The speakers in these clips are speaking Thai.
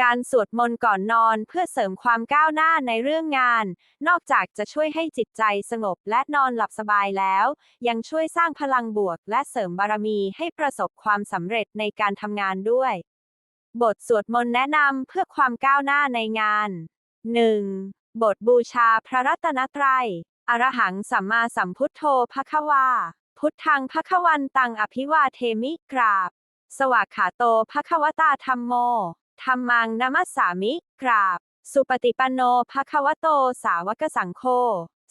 การสวดมนต์ก่อนนอนเพื่อเสริมความก้าวหน้าในเรื่องงาน นอกจากจะช่วยให้จิตใจสงบและนอนหลับสบายแล้ว ยังช่วยสร้างพลังบวกและเสริมบารมีให้ประสบความสำเร็จในการทำงานด้วย บทสวดมนต์แนะนำเพื่อความก้าวหน้าในงาน 1. บทบูชาพระรัตนตรัย อรหังสัมมาสัมพุทโธภควา พุทธังภควันตังอภิวาเทมิกราบ สวากขาโตภควตาธรรมโม ธรรมังนัมสสามิกราบ สุปฏิปันโนภควโตสาวกสังโฆ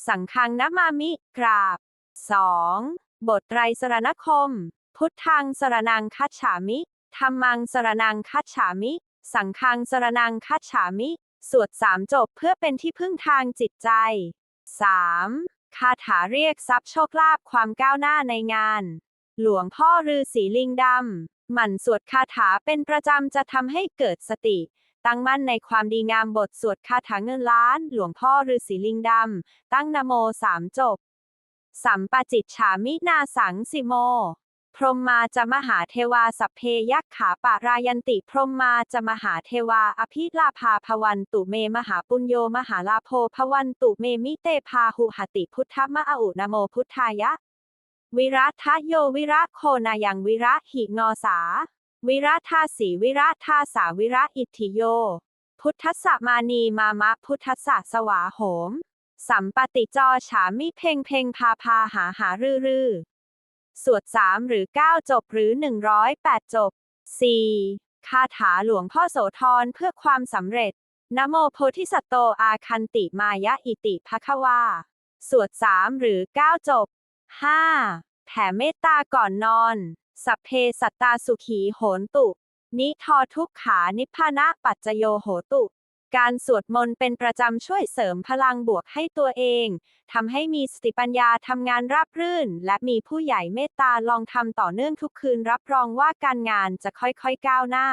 สังฆังนัมามิกราบ 2. บทไตรสรณคม พุทธังสรนังคัจฉามิธรรมังสรนังคัจฉามิ สังฆังสรนังคัจฉามิ สวดสามจบเพื่อเป็นที่พึ่งทางจิตใจ 3. คาถาเรียกทรัพย์โชคลาภความก้าวหน้าในงาน หลวงพ่อฤาษีลิงดำ หมั่นสวดคาถาเป็นประจำจะทำให้เกิดสติ ตั้งมั่นในความดีงามบทสวดคาถาเงินล้าน หลวงพ่อฤาษีลิงดำ ตั้งนโมสามจบ สัมปจิตฉามินาสังสิโม พรหมมาจะมหาเทวาสัพเพยักขาปะรายันติ พรหมมาจะมหาเทวา อภิลาภาภวันตุเมมหาปุญโยมหาลาโภภวันตุเมมิเตพาหุหติพุทธมะอุนโมพุทธายะ วิรัทะโยวิระโคนายังวิระหิงอสา วิรัทาสีวิระทาสาวิระอิทิโย พุทธสสมานีมามะพุทธสะสวาโหม สัมปติจอฉามิเพ่งเพ่งพาพาหาหารือรือสวดสามหรือเก้าจบหรือหนึ่งร้อยแปดจบ 4. คาถาหลวงพ่อโสธรเพื่อความสำเร็จนโมโพธิสัตโตอาคันติมายะอิติภควา สวดสามหรือเก้าจบ 5. แผ่เมตตาก่อนนอน สัพเพสัตตาสุขีโหนตุ นิทอทุกขานิพพานะปัจจโยโหตุ การสวดมนต์เป็นประจำช่วยเสริมพลังบวกให้ตัวเอง ทำให้มีสติปัญญาทำงานราบรื่น และมีผู้ใหญ่เมตตาลองทำต่อเนื่องทุกคืนรับรองว่าการงานจะค่อยๆก้าวหน้า